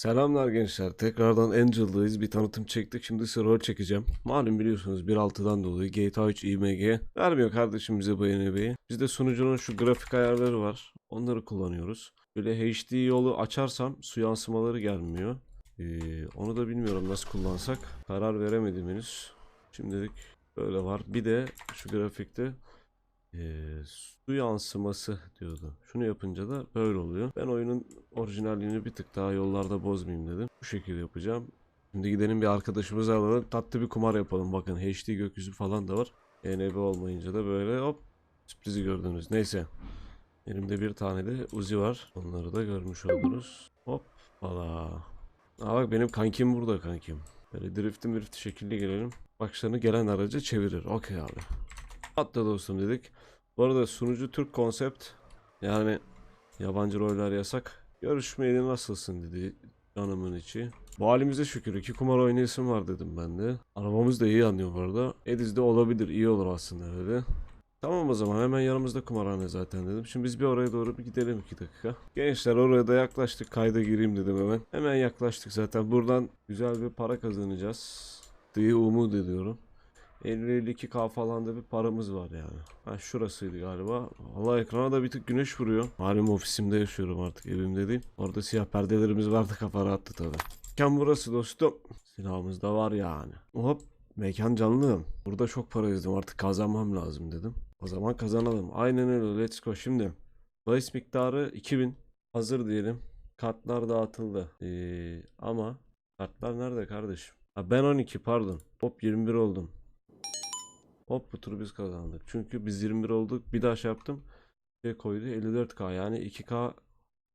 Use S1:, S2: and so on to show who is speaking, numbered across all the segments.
S1: Selamlar gençler. Tekrardan Angel'dayız. Bir tanıtım çektik. Şimdi rol çekeceğim. Malum biliyorsunuz 1.6'dan dolayı GTA 3 IMG vermiyor kardeşim bize bu NB'yi. Bizde sunucunun şu grafik ayarları var. Onları kullanıyoruz. Böyle HD yolu açarsam su yansımaları gelmiyor. Ee, onu da bilmiyorum nasıl kullansak. Karar veremedim henüz. Şimdilik böyle var. Bir de şu grafikte ee, su yansıması diyordu. Şunu yapınca da böyle oluyor. Ben oyunun orijinalliğini bir tık daha yollarda bozmayayım dedim. Bu şekilde yapacağım. Şimdi gidelim bir arkadaşımızı alalım. Tatlı bir kumar yapalım. Bakın HD gökyüzü falan da var. ENB olmayınca da böyle hop sürprizi gördünüz. Neyse. Elimde bir tane de Uzi var. Onları da görmüş oluruz. Hop valla. Aa bak benim kankim burada kankim. Böyle drifti mirifti şekilde gelelim. Bakışlarını gelen aracı çevirir. Okey abi. Atla dostum dedik. Bu arada sunucu Türk konsept. Yani yabancı roller yasak. Görüşmeyeli nasılsın dedi canımın içi. Bu halimize şükür. iki kumar oynayasım var dedim ben de. Arabamız da iyi anlıyor bu arada. Ediz de olabilir. iyi olur aslında dedi. Tamam o zaman hemen yanımızda kumarhane zaten dedim. Şimdi biz bir oraya doğru bir gidelim iki dakika. Gençler oraya da yaklaştık. Kayda gireyim dedim hemen. Hemen yaklaştık zaten. Buradan güzel bir para kazanacağız diye umut ediyorum. 50-52k falan da bir paramız var yani. Ha şurasıydı galiba. Allah ekrana da bir tık güneş vuruyor. Malum ofisimde yaşıyorum artık evimde değil. Orada siyah perdelerimiz vardı kafa rahattı tabi. Mekan burası dostum. Silahımız da var yani. Hop mekan canlı. Burada çok para izledim artık kazanmam lazım dedim. O zaman kazanalım. Aynen öyle let's go şimdi. Bahis miktarı 2000. Hazır diyelim. Kartlar dağıtıldı. Ee, ama kartlar nerede kardeşim? Ha, ben 12 pardon. Hop 21 oldum. Hop bu turu biz kazandık. Çünkü biz 21 olduk. Bir daha şey yaptım. Şey koydu 54k yani 2k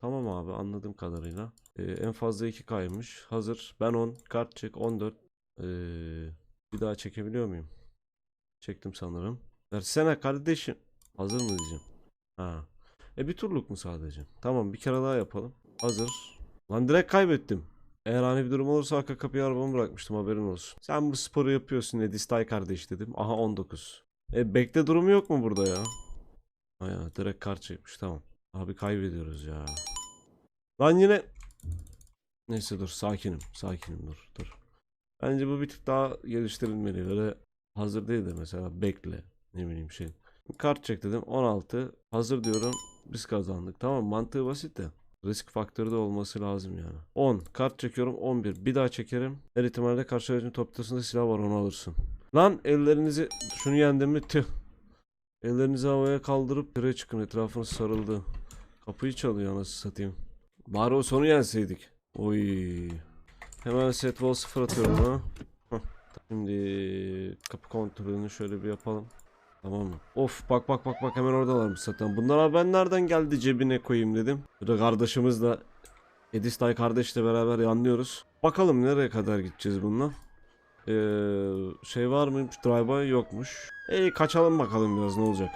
S1: tamam abi anladığım kadarıyla. Ee, en fazla 2k'ymış. Hazır. Ben 10 kart çek 14. Ee, bir daha çekebiliyor muyum? Çektim sanırım. Versene kardeşim. Hazır mı diyeceğim. Ha. E bir turluk mu sadece? Tamam bir kere daha yapalım. Hazır. Lan direkt kaybettim. Eğer hani bir durum olursa arka kapıya arabamı bırakmıştım haberin olsun. Sen bu sporu yapıyorsun Edistay kardeş dedim. Aha 19. E bekle durumu yok mu burada ya? Ha ya direkt kart çekmiş tamam. Abi kaybediyoruz ya. Lan yine... Neyse dur sakinim sakinim dur dur. Bence bu bir tık daha geliştirilmeli. Böyle hazır değil de mesela bekle. Ne bileyim şey. Kart çek dedim 16. Hazır diyorum. Biz kazandık. Tamam mantığı basit de. Risk faktörü de olması lazım yani. 10. Kart çekiyorum 11. Bir daha çekerim. Her ihtimalle karşı aracın toplasında silah var onu alırsın. Lan ellerinizi şunu yendim mi tüh. Ellerinizi havaya kaldırıp pire çıkın etrafınız sarıldı. Kapıyı çalıyor anasını satayım. Bari o sonu yenseydik. Oy. Hemen set wall sıfır atıyorum ha. Şimdi kapı kontrolünü şöyle bir yapalım. Tamam mı? Of bak bak bak bak hemen oradalarmış zaten. Bunlar ben nereden geldi cebine koyayım dedim. Burada kardeşimiz de Edistay kardeşle beraber yanlıyoruz. Bakalım nereye kadar gideceğiz bununla. Ee, şey var mıymış? Drive-by yokmuş. Ey kaçalım bakalım biraz ne olacak.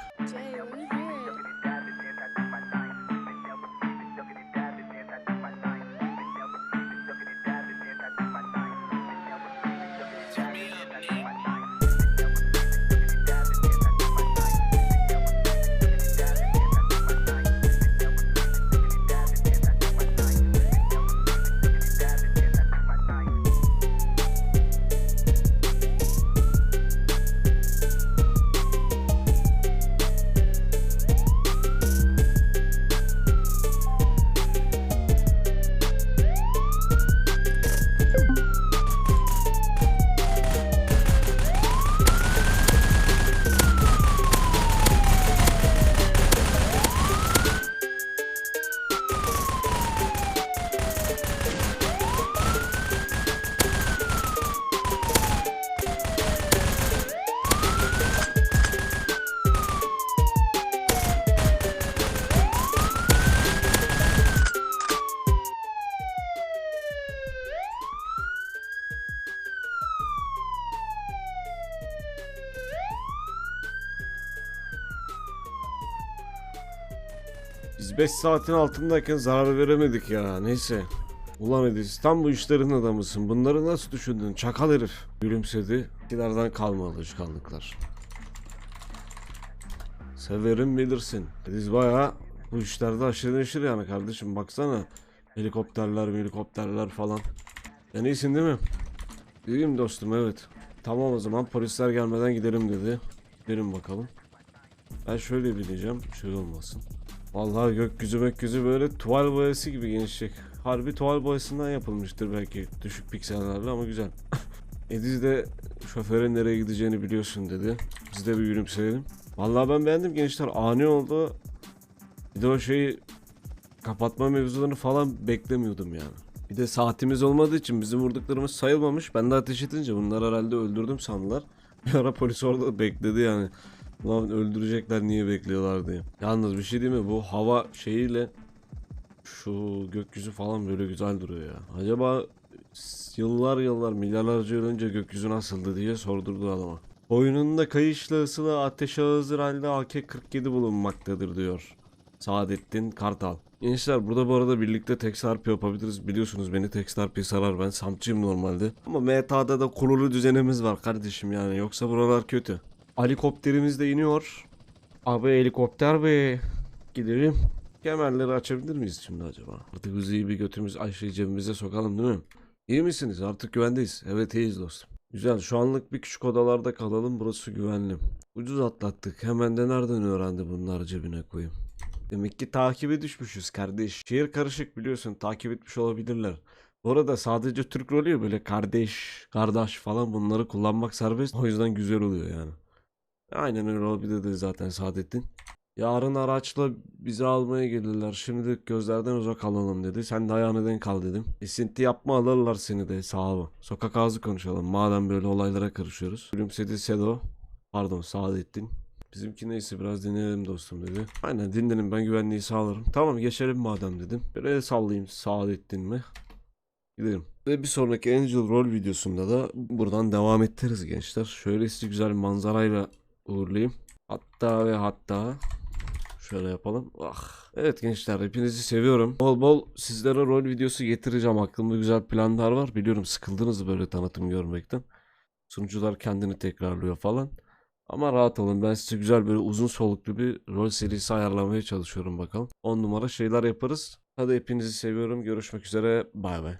S1: 5 saatin altındayken zarar veremedik ya. Neyse. Ulan Edis tam bu işlerin adamısın. Bunları nasıl düşündün? Çakal herif. Gülümsedi. Kilerden kalma alışkanlıklar. Severim bilirsin. Ediz bayağı bu işlerde aşırı neşir yani kardeşim. Baksana. Helikopterler, helikopterler falan. Sen iyisin değil mi? İyiyim dostum evet. Tamam o zaman polisler gelmeden gidelim dedi. Gidelim bakalım. Ben şöyle bileceğim. Şöyle olmasın. Vallahi gökyüzü gökyüzü böyle tuval boyası gibi gençlik. Harbi tuval boyasından yapılmıştır belki. Düşük piksellerle ama güzel. Ediz de şoförün nereye gideceğini biliyorsun dedi. Biz de bir gülümseyelim. Vallahi ben beğendim gençler. Ani oldu. Bir de o şeyi kapatma mevzularını falan beklemiyordum yani. Bir de saatimiz olmadığı için bizim vurduklarımız sayılmamış. Ben de ateş edince bunlar herhalde öldürdüm sandılar. Bir ara polis orada bekledi yani. Ulan öldürecekler niye bekliyorlar diye. Yalnız bir şey değil mi? Bu hava şeyiyle şu gökyüzü falan böyle güzel duruyor ya. Acaba yıllar yıllar milyarlarca yıl önce gökyüzü nasıldı diye sordurdu adama. Boynunda kayışla ısılı ateş hazır halde AK-47 bulunmaktadır diyor. Saadettin Kartal. Gençler burada bu arada birlikte tek sarpı yapabiliriz. Biliyorsunuz beni tek sarpı sarar. Ben samçıyım normalde. Ama MTA'da da kurulu düzenimiz var kardeşim yani. Yoksa buralar kötü. Helikopterimiz de iniyor. Abi helikopter be. Gidelim. Kemerleri açabilir miyiz şimdi acaba? Artık iyi bir götümüz Ayşe'yi cebimize sokalım değil mi? İyi misiniz? Artık güvendeyiz. Evet iyiyiz dostum. Güzel. Şu anlık bir küçük odalarda kalalım. Burası güvenli. Ucuz atlattık. Hemen de nereden öğrendi bunlar cebine koyayım. Demek ki takibe düşmüşüz kardeş. Şehir karışık biliyorsun. Takip etmiş olabilirler. Bu arada sadece Türk rolü böyle kardeş, kardeş falan bunları kullanmak serbest. O yüzden güzel oluyor yani. Aynen öyle olabilir de zaten Saadettin. Yarın araçla bizi almaya gelirler. Şimdilik gözlerden uzak alalım dedi. Sen de ayağını denk al dedim. Esinti yapma alırlar seni de sağ ol. Sokak ağzı konuşalım. Madem böyle olaylara karışıyoruz. Gülümsedi Sedo. Pardon Saadettin. Bizimki neyse biraz dinleyelim dostum dedi. Aynen dinlenin ben güvenliği sağlarım. Tamam geçelim madem dedim. Bir el sallayayım Saadettin mi? Gidelim. Ve bir sonraki Angel Roll videosunda da buradan devam ettiririz gençler. Şöyle güzel bir manzarayla uğurlayayım. Hatta ve hatta şöyle yapalım. Ah. Evet gençler hepinizi seviyorum. Bol bol sizlere rol videosu getireceğim. Aklımda güzel planlar var. Biliyorum sıkıldınız böyle tanıtım görmekten. Sunucular kendini tekrarlıyor falan. Ama rahat olun ben size güzel böyle uzun soluklu bir rol serisi ayarlamaya çalışıyorum bakalım. 10 numara şeyler yaparız. Hadi hepinizi seviyorum. Görüşmek üzere. Bay bay.